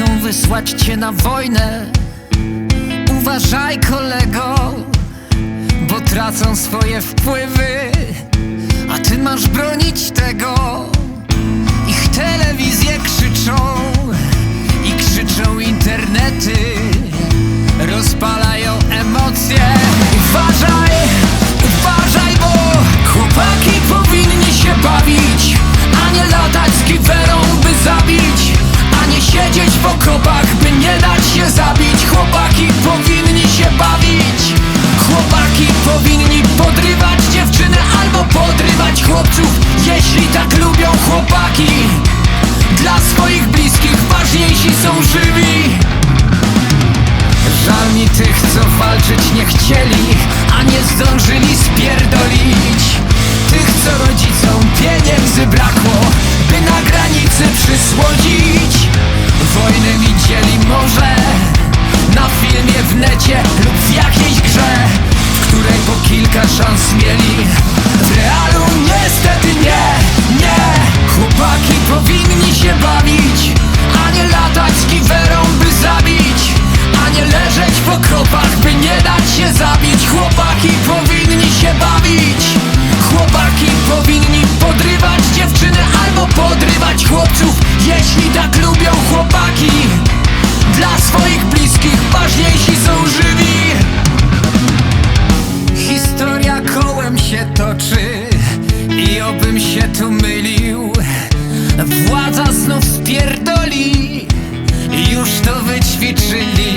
chcą wysłać cię na wojnę. Uważaj kolego Bo tracą swoje wpływy A ty masz bronić tego. Ich telewizje krzyczą Mi tych, co walczyć nie chcieli A nie zdążyli spierdolić. Tych, co rodzicom pieniędzy brakło By na granicy przysłodzić. Wojny widzieli może Na filmie w necie lub w jakiejś grze W której po kilka szans mieli Władza znów spierdoli. Już to wyćwiczyli